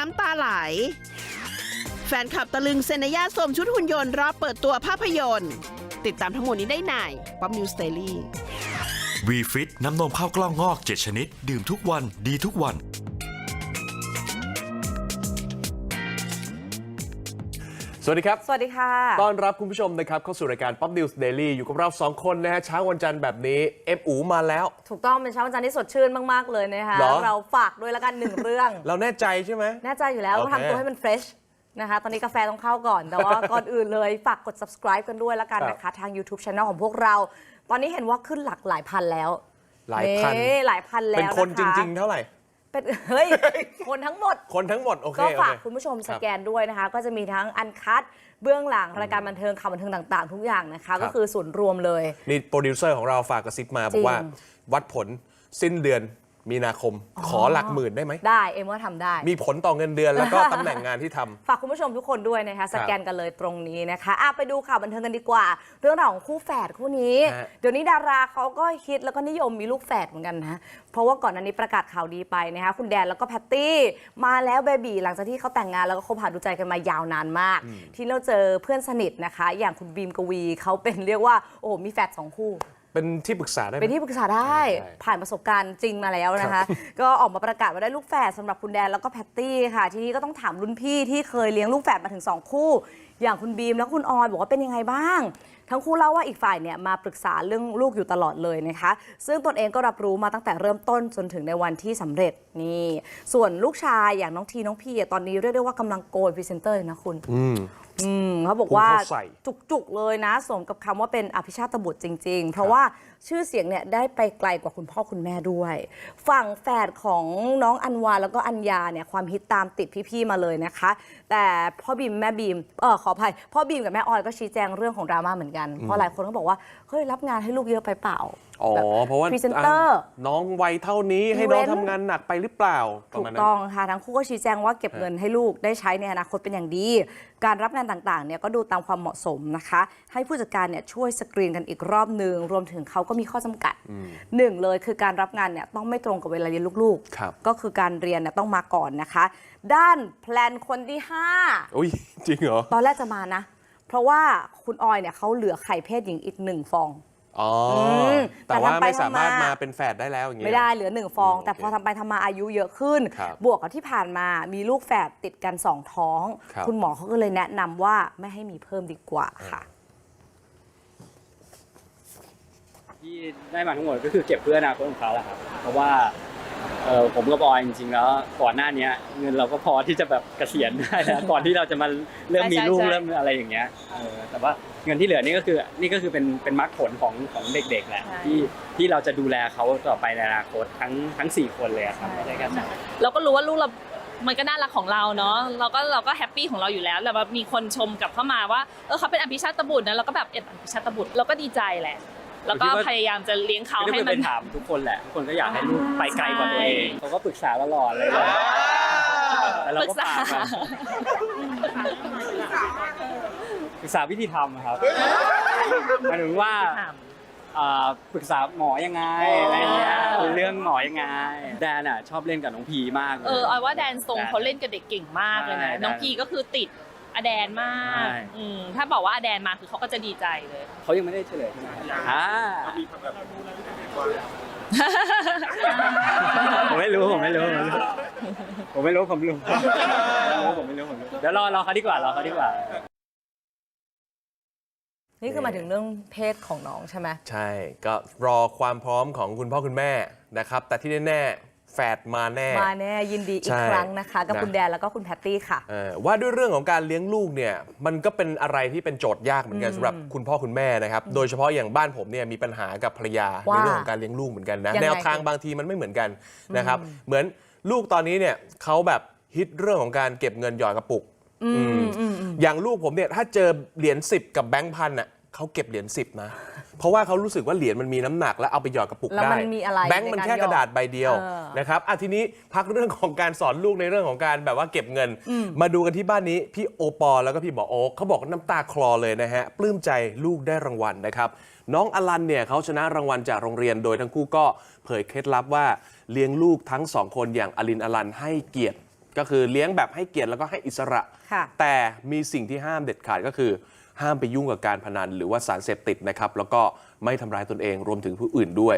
น้ำตาไหล แฟนคลับตะลึงเซนยาสวมชุดหุ่นยนต์รอบเปิดตัวภาพยนตร์ ติดตามทั้งหมดนี้ได้ในป๊อปนิวสเตอรี่วีฟิตน้ำนมข้าวกล้องงอก 7 ชนิด ดื่มทุกวันดีทุกวัน สวัสดีครับ สวัสดีค่ะ ต้อนรับคุณผู้ชมนะครับ เข้าสู่รายการ Pop News Daily อยู่กับเรา 2 คนนะฮะเช้าวันจันทร์แบบนี้ เอ็มอูมาแล้ว ถูกต้องเป็นเช้าวันจันทร์ที่สดชื่นมาก ๆ เลยนะคะ เหรอ เราฝากด้วยแล้วกันหนึ่งเรื่อง เราแน่ใจใช่ไหม แน่ใจอยู่แล้วโอต้องเคทำตัวให้มันเฟรชนะคะ ตอนนี้กาแฟต้องเข้าก่อน แต่ว่า ก่อนอื่นเลย ฝากกด subscribe กันด้วยแล้วกันนะคะ ทาง YouTube Channel ของพวกเรา ตอนนี้เห็นว่าขึ้นหลักหลายพันแล้วหลายพันนี่หลายพันแล้วเป็นคนจะะริง ๆ เท่าไหร่ เป็นเฮ้ย คนทั้งหมด คนทั้งหมด โอเคก็โอฝากเค คุณผู้ชมคสรับแกนด้วยนะคะ ก็จะมีทั้งอันคัดเบื้องหลังรายการบันเทิงข่าวบันเทิงต่าง ๆ ทุกอย่างนะคะครัก็บคือส่วนย์รวมเลย นี่โปรดิวเซอร์ของเราฝากกระซิบมา บอกว่า จริง วัดผลสิ้นเดือน มีนาคมขอหลักหมื่นได้ไหม ได้เอ็มว่าทำได้ มีผลต่อเงินเดือนแล้วก็ตำแหน่งงานที่ทำ ฝากคุณผู้ชมทุกคนด้วยนะคะ สแกนกันเลยตรงนี้นะคะอะไปดูข่าวบันเทิงกันดีกว่า เรื่องราวของคู่แฝดคู่นี้ ฮะ เดี๋ยวนี้ดาราเขาก็ฮิตแล้วก็นิยมมีลูกแฝดเหมือนกันนะ เพราะว่าก่อนหน้านี้ประกาศข่าวดีไปนะคะคุณแดนแล้วก็แพตตี้ มาแล้วเบบีหลังจากที่เขาแต่งงานแล้วก็คบหาดูใจกันมายาวนานมาก ที่เราเจอเพื่อนสนิทนะคะ อย่างคุณบีมกวีเขาเป็นเรียกว่าโอ้โหมีแฝดสองคู่ เป็นที่ปรึกษาได้ไหม เป็นที่ปรึกษาได้ใช่ผ่านประสบการณ์จริงมาแล้วนะคะ ก็ออกมาประกาศว่าได้ลูกแฝดสำหรับคุณแดนแล้วก็แพตตี้ค่ะ ทีนี้ก็ต้องถามรุ่นพี่ที่เคยเลี้ยงลูกแฝดมาถึง 2 คู่ อย่างคุณบีมและคุณออยบอกว่าเป็นยังไงบ้าง ทั้งคู่เล่าว่าอีกฝ่ายเนี่ยมาปรึกษาเรื่องลูกอยู่ตลอดเลยนะคะ ซึ่งตนเองก็รับรู้มาตั้งแต่เริ่มต้นจนถึงในวันที่สำเร็จนี่ส่วนลูกชายอย่างน้องทีน้องพี่อะตอนนี้เรียกได้ว่ากำลังโกยพรีเซนเตอร์เลยนะคุณ อืม อืมเขาบอกว่าพุ่งเข้าใส่ จุกๆเลยนะ สมกับคำว่าเป็นอภิชาตบุตรจริง ๆ เพราะว่า ชื่อเสียงเนี่ยได้ไปไกลกว่าคุณพ่อคุณแม่ด้วย ฝั่งแฝดของน้องอันวาแล้วก็อัญญาเนี่ยความฮิตตามติดพี่ๆมาเลยนะคะ แต่พ่อบีมแม่บีมเออขออภัยพ่อบีมกับแม่ออยก็ชี้แจงเรื่องของดราม่าเหมือนกันเพราะหลายคนก็บอกว่าเฮ้ยรับงานให้ลูกเยอะไปเปล่าอ๋อแบบเพราะว่าพรีเซนเตอร์อะน้องวัยเท่านี้ให้น้องอีเวนต์ทำงานหนักไปหรือเปล่าประถูมาณกนั้นต้องค่ะ ทั้งคู่ก็ชี้แจงว่าเก็บเงินให้ลูกได้ใช้ในอนาคตเป็นอย่างดี การรับงานต่างๆเนี่ยก็ดูตามความเหมาะสมนะคะ ให้ผู้จัดการเนี่ยช่วยสกรีนกันอีกรอบหนึ่งรวมถึงเขาก็มีข้อจำกัดหนึ่งเลยคือการรับงานเนี่ยต้องไม่ตรงกับเวลาเรียนลูกครับก็คือการเรียนเนี่ยต้องมาก่อนนะคะ ด้านแพลนคนที่อุ้ยจริงเหรอ5ตอนแรกจะมานะ เพราะว่าคุณออยเนี่ยเขาเหลือไข่เพศหญิงอีกหนึ่งฟองอ๋ออมแต่ว่าแต่ทำไปไม่สามารถทำมามาเป็นแฝดได้แล้วอย่างเงี้ยไม่ได้เหลือหนึ่งฟองอืมแต่พอโอเคทำไปทำมาอายุเยอะขึ้นครับบวกกับที่ผ่านมามีลูกแฝดติดกันสองท้องครับณหมอเขาก็เลยแนะนำว่าไม่ให้มีเพิ่มดีกว่าค่ะ ที่ได้มาทั้งหมดก็คือเก็บเพื่ออนาคตของเขาแหละครับ เพราะว่าเออผมกับบอยจริงๆแล้วก่อนหน้าเนี้ยเงินเราก็พอที่จะแบบเกษียณได้แล้วก่อนที่เราจะมาเริ่มมีลูกใช่ใช่ เริ่มอะไรอย่างเงี้ยเออแต่ว่าเงินที่เหลือนี่ก็คือนี่ก็คือเป็นเป็นมรรคผลของของเด็กๆแหละที่ที่เราจะดูแลเขาต่อไปในอนาคตทั้งทั้งสี่คนเลยอะครับไม่ได้แค่สองเราก็รู้ว่าลูกเรา มันก็น่ารักของเราเนาะ เราก็เราก็แฮปปี้ของเราอยู่แล้ว แต่ว่ามีคนชมกลับเข้ามาว่า เออเขาเป็นอภิชาตบุตรนะ เราก็แบบเอ็ดอภิชาตบุตร เราก็ดีใจแหละ แล้วก็พยายามจะเลี้ยงเขาก็ให้คือมัไปนถามทุกคนแหละทุกคนก็อยากให้ลูกไปไกลกว่าตัวเองใช่เขาก็ปรึกษาตลอดเลยแต่เราปรึก็กษาฝากมันปรึกษาวิธีทำอะครับหมายถึงว่าอ่าปรึกษาหมอยังไงอะไรเงี้ยคุยเรื่องหมอยังไง แดนอะชอบเล่นกับน้องพีมากลยเออเอาว่าแดนทรงเขาเล่นกับเด็กเก่งมากเลยนะใช่น้องพีก็คือติด อแดนมากใช่ อืมถ้าบอกว่าอแดนมาคือเขาก็จะดีใจเลย เขายังไม่ได้เฉลยใช่ไหมอ่าผมไม่รู้ผมไม่รู้ผมไม่รู้ ผมไม่รู้ ผมไม่รู้ ผมไม่รู้ ผมไม่รู้ เดี๋ยวรอรอเขาดีกว่ารอเขาดีกว่า นี่คือหมายถึงเรื่องเพศของน้องใช่ไหม ใช่ ก็รอความพร้อมของคุณพ่อคุณแม่นะครับ แต่ที่แน่ๆ แฝดมาแน่ มาแน่ยินดีอีใช่กครั้งนะคะ กับนะ คุณแดนแล้วก็คุณแพตตี้ค่ะ เอ่อว่าด้วยเรื่องของการเลี้ยงลูกเนี่ยมันก็เป็นอะไรที่เป็นโจทย์ยากเหมือนกันสำหรับคุณพ่อคุณแม่นะครับโดยเฉพาะอย่างบ้านผมเนี่ยมีปัญหากับภรรยาว่าในเรื่องของการเลี้ยงลูกเหมือนกันนะยังไงแนวทางบางทีมันไม่เหมือนกันนะครับเหมือนลูกตอนนี้เนี่ยเขาแบบฮิตเรื่องของการเก็บเงินหยอดกระปุกอืมอย่างลูกผมเนี่ยถ้าเจอเหรียญสิบกับแบงค์พันอะเขาเก็บเหรียญสิบนะเพราะว่าเขารู้สึกว่าเหรียญมันมีน้ำหนักแล้วเอาไปหยอดกระปุกแล้วได้มันมีอะไรแบงค์มันในการแค่กระดาษใบเดียว เออ นะครับอะทีนี้พักเรื่องของการสอนลูกในเรื่องของการแบบว่าเก็บเงิน มาดูกันที่บ้านนี้พี่โอปอลแล้วก็พี่หมอโอ๊คเขาบอกน้ำตาคลอเลยนะฮะปลื้มใจลูกได้รางวัลนะครับ น้องอลันเนี่ยเขาชนะรางวัลจากโรงเรียนโดยทั้งคู่ก็เผยเคล็ดลับว่าเลี้ยงลูกทั้งสองคนอย่างอลินอลันให้เกียรติ ก็คือเลี้ยงแบบให้เกียรติแล้วก็ให้อิสระ ค่ะ แต่มีสิ่งที่ห้ามเด็ดขาดก็คือ ห้ามไปยุ่งกับการพนันหรือว่าสารเสพติดนะครับ แล้วก็ ไม่ทำร้ายตนเองรวมถึงผู้อื่นด้วย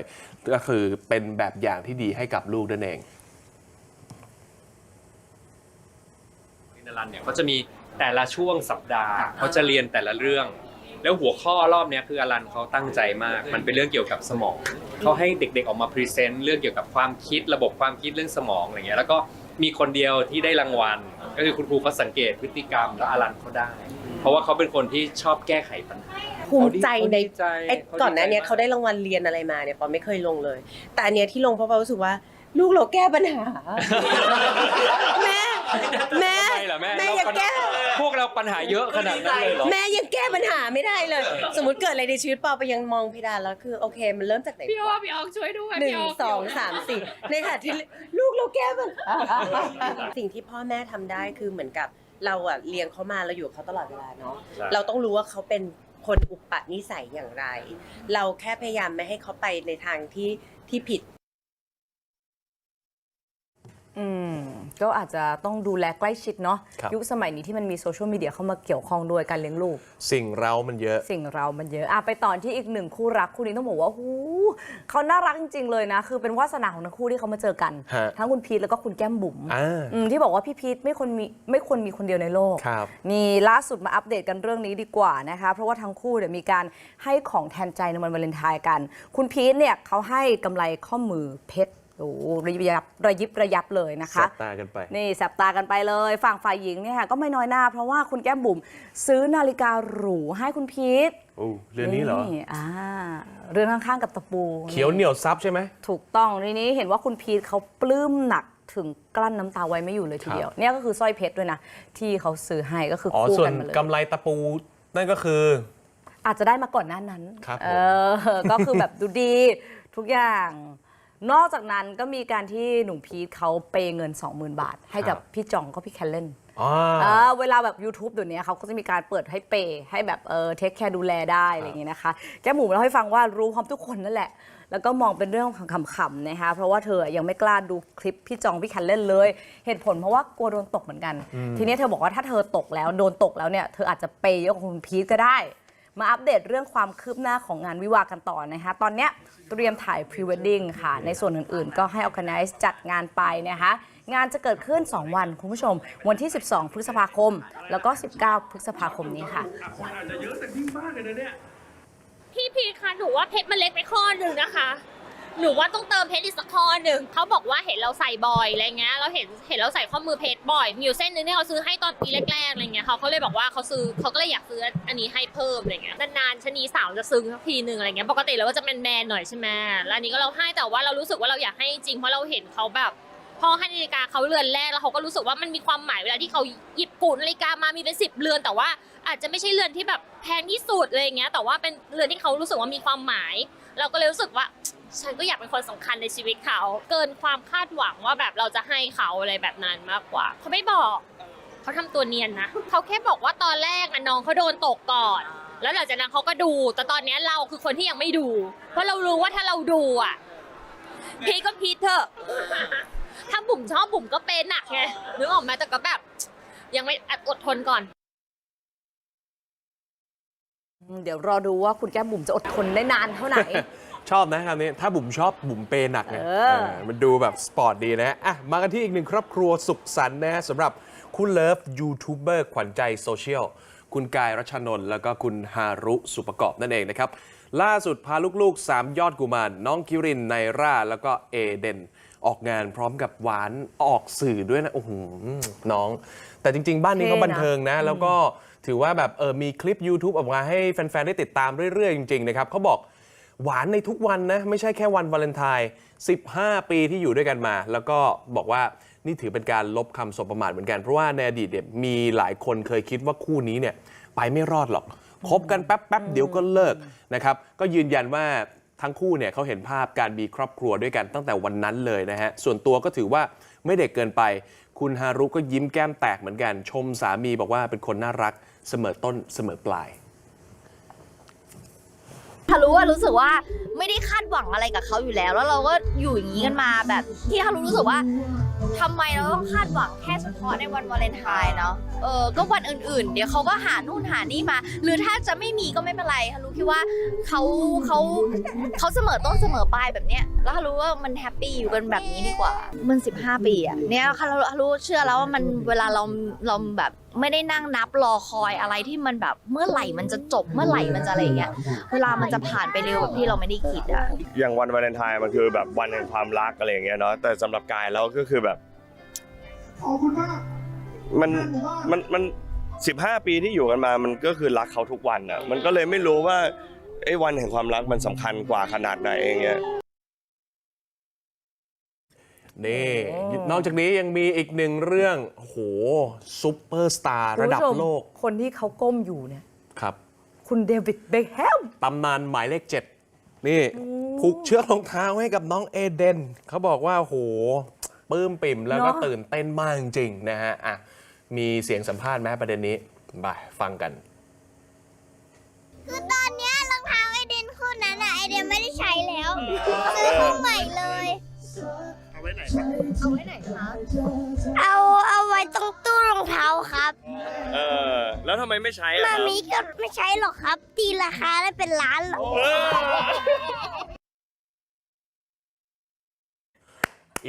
ก็คือเป็นแบบอย่างที่ดีให้กับลูกนั่นเองอินรันเนี่ยเขาจะมีแต่ละช่วงสัปดาห์เขาจะเรียนแต่ละเรื่อง แล้วหัวข้อรอบเนี้ยคืออลันเขาตั้งใจมาก มันเป็นเรื่องเกี่ยวกับสมองเขาให้เด็กๆออกมาพรีเซนต์เรื่องเกี่ยวกับความคิดระบบความคิดเรื่องสมองอะไรเงี้ยแล้วก็มีคนเดียวที่ได้รางวัล ก็คือคุณครูเขาสังเกตพฤติกรรมแล้วอลันเขาได้ เพราะว่าเขาเป็นคนที่ชอบแก้ไขปัญหา ภูมิใจในเขาดีใจไอ้เขาดีใจก่อนหน้าเนี้ยเขาได้รางวัลเรียนอะไรมาเนี่ยปอไม่เคยลงเลย แต่อันเนี้ยที่ลงเพราะปอรู้สึกว่า ลูกเราแก้ปัญหา แม่ แม่ทำไมล่ะแม่แม่เรายังปัญแก้หาพวกเราปัญหาเยอะขนาดนั้นเลยเหรอ แม่ยังแก้ปัญหาไม่ได้เลย สมมติเกิดอะไรในชีวิตปอไปยังมองเพดานแล้วคือโอเค มันเริ่มจากไหนพี่ว่าพี่ออกช่วยด้วยหนึ่งพี่กสองสามสี่ในขณะที่ลูกเราแก้ปัญหาสิ่งที่พ่อแม่ทำได้คือเหมือนกับเราอะเลี้ยงเขามาเราอยู่กับเขาตลอดเวลาเนาะ ใช่ เราต้องรู้ว่าเขาเป็น คนอุปนิสัยอย่างไร เราแค่พยายามไม่ให้เขาไปในทางที่ที่ผิด อืมก็อาจจะต้องดูแลใกล้ชิดเนาะครับ ยุคสมัยนี้ที่มันมีโซเชียลมีเดียเข้ามาเกี่ยวข้องด้วยการเลี้ยงลูก สิ่งเรามันเยอะ สิ่งเรามันเยอะอะไปต่อที่อีกหนึ่งคู่รักคู่นี้ต้องบอกว่าหูเขาน่ารักจริง ๆ เลยนะ คือเป็นวาสนาของทั้งคู่ที่เขามาเจอกัน ฮะ ทั้งคุณพีทแล้วก็คุณแก้มบุ๋มอ่า อืมที่บอกว่าพี่พีทไม่ควรมีไม่ควรมีคนเดียวในโลก ครับ นี่ล่าสุดมาอัปเดตกันเรื่องนี้ดีกว่านะคะ เพราะว่าทั้งคู่เนี่ยมีการให้ของแทนใจในวันวาเลนไทน์กัน คุณพีทเนี่ยเขาให้กำไรข้อมือเพชร โอ้โหระยิบระยับระยิบระยับเลยนะคะแสบตากันไป นี่แสบตากันไปเลย ฝั่งฝ่ายหญิงเนี่ยค่ะก็ไม่น้อยหน้า เพราะว่าคุณแก้มบุ๋มซื้อนาฬิกาหรูให้คุณพีทโอ้เรื่องนี้เหรอ อ่าเรื่องข้างๆกับตะปูเขียวเหนียวซับใช่ไหม ถูกต้องทีนี้เห็นว่าคุณพีทเขาปลื้มหนักถึงกลั้นน้ำตาไว้ไม่อยู่เลยทีเดียว เนี่ยก็คือสร้อยเพชรด้วยนะ ที่เขาซื้อให้ก็คืออ๋อ คู่ส่วกันนมาเลย กำไรตะปูนั่นก็คือ อาจจะได้มาก่อนหน้านั้น ครับผม เออ ก็คือแบบดูดีทุกอย่าง นอกจากนั้นก็มีการที่หนุ่มพีทเขาเปย์เงิน 20,000 บาท ให้กับพี่จองก็พี่แคลเลนอ๋อเออเวลาแบบ YouTube เดี๋ยวนี้เขาก็จะมีการเปิดให้เปย์ให้แบบเออเทคแคร์ดูแลได้อะไรอย่างงี้นะคะแก้มหมูเล่าให้ฟังว่ารู้พร้อมทุกคนนั่นแหละ แล้วก็มองเป็นเรื่องของขำๆนะคะเพราะว่าเธอยังไม่กล้าดูคลิปพี่จองพี่แคนเล่นเลย เหตุผลเพราะว่ากลัวโดนตกเหมือนกัน ทีนี้เธอบอกว่าถ้าเธอตกแล้วโดนตกแล้วเนี่ยเธออาจจะเปย์เยอะกว่าคุณพีทก็ได้ มาอัปเดตเรื่องความคืบหน้าของงานวิวาห์กันต่อนะคะ ตอนเนี้ยเตรียมถ่ายพรีเวดดิ้งค่ะ ในส่วนอื่นๆ ก็ให้ organize จัดงานไปนะคะ งานจะเกิดขึ้น 2 วันคุณผู้ชม วันที่ 12 พฤษภาคม แล้วก็ 19 พฤษภาคมนี้ค่ะ พี่พีคะหนูว่าเพชรมันเล็กไปข้อหนึ่งนะคะ หนูว่าต้องเติมเพชรอีกสักข้อหนึ่งเขาบอกว่าเห็นเราใส่บ่อยอะไรเงี้ยเราเห็นเห็นเราใส่ข้อมือเพชรบ่อย มีอยู่เส้นหนึ่งที่เขาซื้อให้ตอนปีแรกๆอะไรเงี้ยเขาก็เลยบอกว่าเขาซื้อเขาก็เลยอยากซื้ออันนี้ให้เพิ่มอะไรเงี้ยนานๆชะนีสาวจะซื้อสักทีหนึ่งอะไรเงี้ยปกติเราก็จะแมนๆหน่อยใช่ไหมแล้วอันนี้ก็เราให้แต่ว่าเรารู้สึกว่าเราอยากให้จริงเพราะเราเห็นเขาแบบพอให้นาฬิกาเขาเรือนแรกแล้วเขาก็รู้สึกว่ามันมีความหมายเวลาที่เขาหยิบกุนาฬิกามามีเป็นสิบเรือน แต่ว่าอาจจะไม่ใช่เรือนที่แบบแพงที่สุดอะไรอย่างเงี้ย แต่ว่าเป็นเรือนที่เขารู้สึกว่ามีความหมาย เราก็เลยรู้สึกว่า ฉันก็อยากเป็นคนสำคัญในชีวิตเขา เกินความคาดหวังว่าแบบเราจะให้เขาอะไรแบบนั้นมากกว่า เขาไม่บอกเขาทำตัวเนียนนะเขาแค่บอกว่าตอนแรกน้องเขาโดนตกก่อน แล้วหลังจากนั้นเขาก็ดู แต่ตอนนี้เราคือคนที่ยังไม่ดู เพราะเรารู้ว่าถ้าเราดูอะพีก็พีทเถอะถ้าบุ๋มชอบบุ๋มก็เป็นหนักไงนึกออกไหมแต่ก็แบบยังไม่อดทนก่อน เดี๋ยวรอดูว่าคุณแก้มบุ๋มจะอดทนได้นานเท่าไหนชอบนะคำนี้ถ้าบุ๋มชอบบุ๋มเปย์หนักไงเออ เออมันดูแบบสปอร์ตดีนะอะมากันที่อีกหนึ่งครอบครัวสุขสันต์นะฮะสำหรับคุณเลิฟยูทูบเบอร์ขวัญใจโซเชียล คุณกายรัชนนท์แล้วก็คุณฮารุสุประกอบนั่นเองนะครับ ล่าสุดพาลูกๆ 3 ยอดกุมารน้องคิรินไนร่า แล้วก็เอเดน ออกงานพร้อมกับหวานออกสื่อด้วยนะ โอ้โหน้อง แต่จริง ๆ บ้านนี้เขาเท่นะ บันเทิงนะ แล้วก็ ถือว่าแบบเออมีคลิป YouTube ออกมาให้แฟนๆ ได้ติดตามเรื่อย ๆ จริง ๆ นะครับเขาบอกหวานในทุกวันนะ ไม่ใช่แค่วันวาเลนไทน์ 15 ปีที่อยู่ด้วยกันมา แล้วก็บอกว่านี่ถือเป็นการลบคำสบประมาทเหมือนกัน เพราะว่าในอดีตเนี่ยมีหลายคนเคยคิดว่าคู่นี้เนี่ยไปไม่รอดหรอกคบกันแป๊บแป๊บๆเดี๋ยวก็เลิกนะครับ ก็ยืนยันว่าทั้งคู่เนี่ยเขาเห็นภาพการมีครอบครัวด้วยกันตั้งแต่วันนั้นเลยนะฮะ ส่วนตัวก็ถือว่าไม่เด็กเกินไป คุณฮารุก็ยิ้มแก้มแตกเหมือนกัน ชมสามีบอกว่าเป็นคนน่ารักเสมอต้นเสมอปลายฮารุว่ารู้สึกว่าไม่ได้คาดหวังอะไรกับเขาอยู่แล้ว แล้วเราก็อยู่อย่างนี้กันมาแบบที่ฮารุรู้สึกว่า ทำไมเราต้องคาดหวังแค่เฉพาะในวันวาเลนไทน์เนาะเออก็วันอื่น ๆ เดี๋ยวเขาก็หานู่นหานี่มา หรือถ้าจะไม่มีก็ไม่เป็นไรฮารุคิดว่าเขาเขาเขาเสมอต้นเสมอปลายแบบเนี้ยแล้วฮารุว่ามันแฮปปี้อยู่กันแบบนี้ดีกว่ามัน 15 ปีอะเนี่ยฮารุฮารุเชื่อแล้วว่ามันเวลาเราเราแบบ ไม่ได้นั่งนับรอคอยอะไรที่มันแบบเมื่อไหร่มันจะจบเมื่อไหร่มันจะอะไรอย่างเงี้ยเวลามันจะผ่านไปเร็วแบบที่เราไม่ได้คิดอะอย่างวันวาเลนไทน์มันคือแบบวันแห่งความรักอะไรอย่างเงี้ยเนาะแต่สำหรับกายแล้วก็คือแบบมันมันมันสิบห้าปีที่อยู่กันมามันก็คือรักเขาทุกวันอะมันก็เลยไม่รู้ว่าไอ้วันแห่งความรักมันสำคัญกว่าขนาดไหนอย่างเงี้ย นี่นอกจากนี้ยังมีอีกหนึ่งเรื่องโอ้โหซุปเปอร์สตาร์ระดับคุณผู้ชมโลก คนที่เขาก้มอยู่เนี่ยครับ คุณเดวิดเบคแฮมตำนานหมายเลขเจ็ดนี่ผูกเชือกรองเท้าให้กับน้องเอเดนเขาบอกว่าโหปลื้มปิ่มแล้วก็เนอะตื่นเต้นมากจริงๆนะฮะอะมีเสียงสัมภาษณ์ไหมประเด็นนี้ไปฟังกันคือตอนเนี้ยรองเท้าไอเดนคู่นั้นอะไอเดนไม่ได้ใช้แล้วซื้อคู่ใหม่เลยเอาไว้ไหนเอาไว้ไหนคะเอาเอาไว้ตรงตู้รองเท้าครับเออแล้วทำไมไม่ใช้อะมาครับมีก็ไม่ใช้หรอกครับ ตีราคาได้เป็นล้านหรอก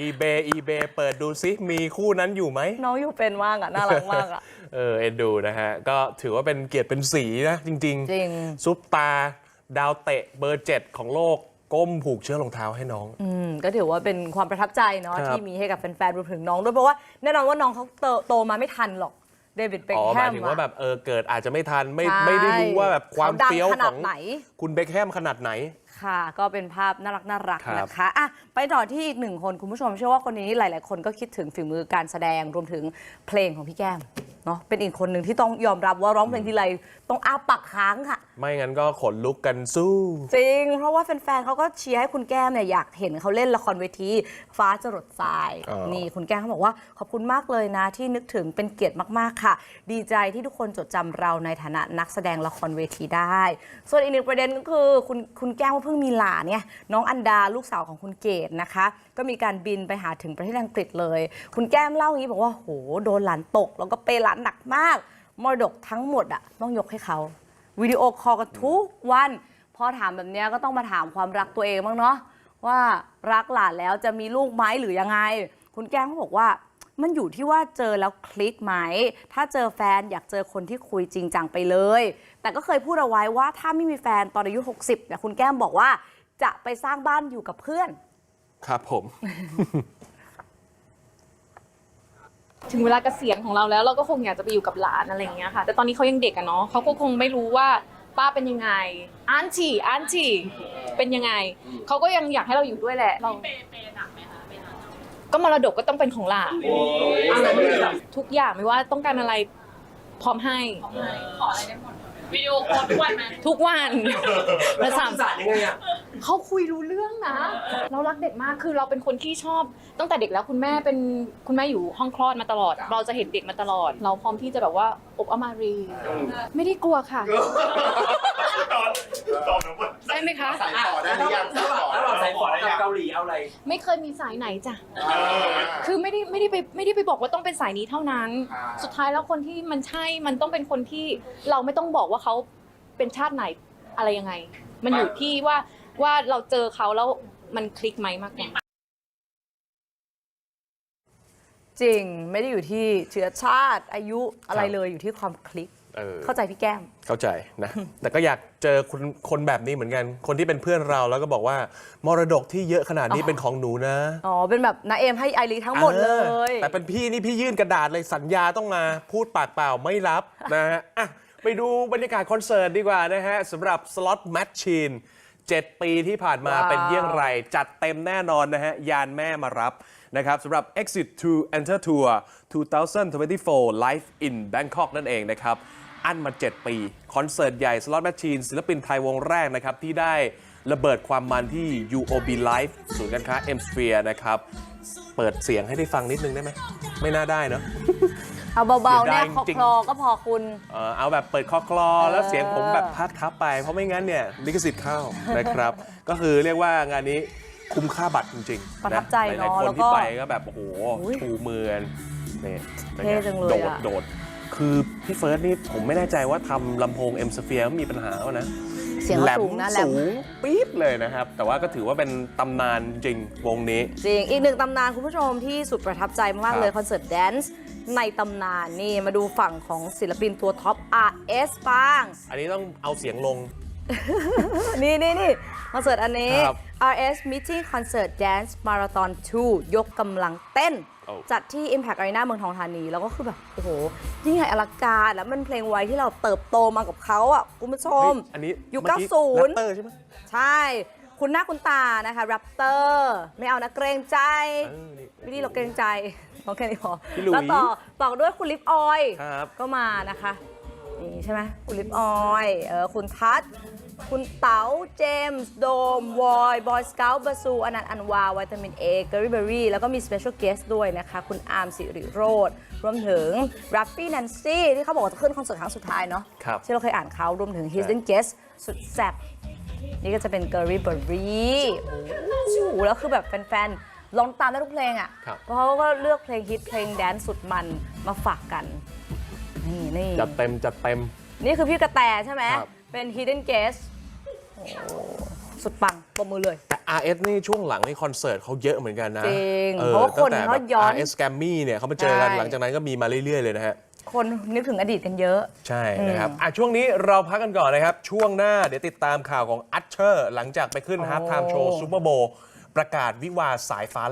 eBay eBay เปิดดูซิมีคู่นั้นอยู่ไหม น้องอยู่เป็นมากอะ น่ารักมากอะ เออ เอ็นดูนะฮะ ก็ถือว่าเป็นเกียรติเป็นสีนะ จริง จริงซุปตา ดาวเตะเบอร์เจ็ดของโลก ก้มผูกเชือกรองเท้าให้น้อง อืมก็ถือว่าเป็นความประทับใจเนาะครับ ที่มีให้กับแฟนๆรวมถึงน้องด้วยเพราะว่าแน่นอนว่าน้องเขาโตโตมาไม่ทันหรอกเดวิดเบคอ๋อแฮหมายมถึงว่าแบบเออเกิดอาจจะไม่ทันไม่ใช่ไม่ได้รู้ว่าแบบความเขาดังเฟี้ยวขขนาอดงไหน คุณเบคแฮมขนาดไหน ค่ะ ก็เป็นภาพน่ารักน่ารักครับ นะคะอะไปต่อที่อีกหนึ่งคน คุณผู้ชมเชื่อว่าคนนี้หลาย ๆ คนก็คิดถึงฝีมือการแสดงรวมถึงเพลงของพี่แก้มเนาะเป็นอีกคนหนึ่งที่ต้องยอมรับว่าร้องเพลงทีไรต้องอ้าปากค้างค่ะ ไม่งั้นก็ขนลุกกันสู้ จริง เพราะว่าแฟนๆเขาก็เชียร์ให้คุณแก้มเนี่ยอยากเห็นเขาเล่นละครเวทีฟ้าจรดทรายอ๋อนี่คุณแก้มเขาบอกว่าขอบคุณมากเลยนะ ที่นึกถึงเป็นเกียรติมากๆค่ะ ดีใจที่ทุกคนจดจำเราในฐานะนักแสดงละครเวทีได้ ส่วนอีกหนึ่งประเด็นก็คือคุณคุณแก้มว่าเพิ่งมีหลานเนี่ยน้องอันดาลูกสาวของคุณเกดนะคะ ก็มีการบินไปหาถึงประเทศอังกฤษเลย คุณแก้มเล่าอย่างนี้บอกว่าโหโดนหลานตก แล้วก็เปย์หลานหนักมากมรดกทั้งหมดอะต้องยกให้เขา วิดีโอคอลกันทุกวัน พอถามแบบเนี้ยก็ต้องมาถามความรักตัวเองบ้างเนาะว่ารักหลานแล้วจะมีลูกไหมหรือยังไง คุณแก้มเขาบอกว่า มันอยู่ที่ว่าเจอแล้วคลิกไหม ถ้าเจอแฟนอยากเจอคนที่คุยจริงจังไปเลย แต่ก็เคยพูดเอาไว้ว่าถ้าไม่มีแฟนตอนอายุ 60เนี่ยคุณแก้มบอกว่าจะไปสร้างบ้านอยู่กับเพื่อน ครับผม ถึงเวลาเกษียณของเราแล้วเราก็คงอยากจะไปอยู่กับหลานอะไรอย่างเงี้ยค่ะ แต่ตอนนี้เขายังเด็กอะเนาะเขาก็คงไม่รู้ว่าป้าเป็นยังไงอันชีอันชีเป็นยังไงเขาก็ยังอยากให้เราอยู่ด้วยแหละเราก็มรดกก็ต้องเป็นของหลานทุกอย่างไม่ว่าต้องการอะไรพร้อมให้ ขออะไรได้หมด วิดีโอคอลทุกวันไหมทุกวันแล้วสามสารยังไงอะเขาคุยรู้เรื่องนะ เรารักเด็กมากคือเราเป็นคนที่ชอบ ตั้งแต่เด็กแล้วคุณแม่เป็นคุณแม่อยู่ห้องคลอดมาตลอด เราจะเห็นเด็กมาตลอด เราพร้อมที่จะแบบว่าอบเอามารี ไม่ได้กลัวค่ะ ได้ไหมคะ สายต่อได้หรือยังสายต่อระหว่างสายฝอกับเกาหลีเอาอะไร ไม่เคยมีสายไหนจ้ะ คือไม่ได้ไม่ได้ไปไม่ได้ไปบอกว่าต้องเป็นสายนี้เท่านั้นสุดท้ายแล้วคนที่มันใช่ มันต้องเป็นคนที่เราไม่ต้องบอกว่าเขาเป็นชาติไหนอะไรยังไง มันอยู่ที่ว่าว่าเราเจอเขาแล้วมันคลิกไหมมากกว่า จริงไม่ได้อยู่ที่เชื้อชาติอายุอะไรครับเลยอยู่ที่ความคลิก เออ เข้าใจพี่แก้ม เข้าใจนะ แต่ก็อยากเจอคนคนแบบนี้เหมือนกัน คนที่เป็นเพื่อนเราแล้วก็บอกว่า มรดกที่เยอะขนาดนี้อ๋อเป็นของหนูนะอ๋อ เป็นแบบนาเอมให้ไอรีทั้งหมดเลออย แต่เป็นพี่นี่พี่ยื่นกระดาษเลยสัญญาต้องมาพูดปากเปล่าไม่รับนะฮะอะไปดูบรรยากาศคอนเสิร์ตดีกว่านะฮะสำหรับ Slot Machine 7ปีที่ผ่านมาว้าว เป็นเยี่ยงไร จัดเต็มแน่นอนนะฮะ ยานแม่มารับนะครับสำหรับ Exit to Enter Tour 2024 Live in Bangkok นั่นเองนะครับ อันมา 7 ปี คอนเสิร์ตใหญ่ Slot Machine ศิลปินไทยวงแรกนะครับ ที่ได้ระเบิดความมันที่ UOB Live ศูนย์การค้า M Sphere นะครับ เปิดเสียงให้ได้ฟังนิดนึงได้ไหม ไม่น่าได้เนอะเอาเบาๆเนี่ยเสียดายคอจริงคลอก็พอคุณ เอ่อเอาแบบเปิดคอคลอเออแล้วเสียงผมแบบพักทับไป เพราะไม่งั้นเนี่ยลิขสิทธิ์เข้านะครับ ก็คือเรียกว่างานนี้คุ้มค่าบัตรจริงๆประทับใจหลายๆคนเนอะแล้วก็ที่ไปก็แบบ โอ้โหอุ๊ยชูมือกันนี่ป็นไเท่จังเลยโดดอะ โดด คือพี่เฟิร์สนี่ผมไม่แน่ใจว่าทำลำโพงเอ็มสเฟียมีปัญหาเปล่านะเสียงแหลเขามสูงนะแหลสูมงปี๊ดเลยนะครับ แต่ว่าก็ถือว่าเป็นตำนานจริงวงนี้ จริง อีกหนึ่งตำนานคุณผู้ชมที่สุดประทับใจมากครับๆเลยคอนเสิร์ตแดนซ์ในตำนานนี่มาดูฝั่งของศิลปินตัวท็อป RS บ้าง อันนี้ต้องเอาเสียงลง นี่นี่นี่คอนเสิร์ตอันนี้ ครับ RS Meeting Concert Dance Marathon 2 ยกกำลังเต้นโอ้ จัดที่ Impact Arena เมืองทองธานี แล้วก็คือแบบ โอ้โห ยิ่งใหญ่อลังการแล้วมันเพลงวัยที่เราเติบโตมากับเขาอะคุณผู้ชมเฮ้ยอันนี้ยุคเมื่อกี้90แรปเตอร์ใช่ไหมใช่ คุณหน้าคุณตานะคะแรปเตอร์ไม่เอานะเกรงใจเออนี่ไม่ดีเราเกรงใจโอแค่นี้พอพี่หลุยแล้วต่อต่อด้วยคุณลิปออยครับก็มานะคะนี่ใช่ไหมคุณลิปออยเออคุณทัศน์ คุณเต๋าเจมส์ โดม วอย บอยสเกลบาซูอนันต์อันวา วิตามินเอเกอรี่เบอรี่ แล้วก็มีสเปเชียลเกสด้วยนะคะ คุณอาร์มสิริโรธรวมถึงรัฟฟี่แนนซี่ที่เขาบอกว่าจะขึ้นคอนเสิร์ตครั้งสุดท้ายเนาะครับที่เราเคยอ่านเขารวมถึง Hidden Guest สุดแซ่บนี่ก็จะเป็นเกอรี่เบอรี่โอ้โหแล้วคือแบบแฟนๆลองตามได้ทุกเพลงอะครับ เพราะเขาก็เลือกเพลงฮิตเพลงแดนซ์สุดมันมาฝากกันนี่นี่ จัดเต็มจัดเต็ม นี่คือพี่กระแตใช่ไหม ครับ เป็น Hidden Guest โอ้สุดปังปรบมือเลย แต่ RS นี่ช่วงหลังนี่คอนเสิร์ตเขาเยอะเหมือนกันนะจริงออเพราะว่าคนตั้งแต่เขาแบบย้อน RS แกมมี่เนี่ยเขามาเจอกันใช่ หลังจากนั้นก็มีมาเรื่อยๆเลยนะฮะ คนนึกถึงอดีตกันเยอะ ใช่นะครับอะช่วงนี้เราพักกันก่อนนะครับ ช่วงหน้าเดี๋ยวติดตามข่าวของอัชเชอร์ หลังจากไปขึ้นโอ้ฮาร์ t ไทม์โชว์ซูเปอร์โบประกาศวิวาห์สายฟ้า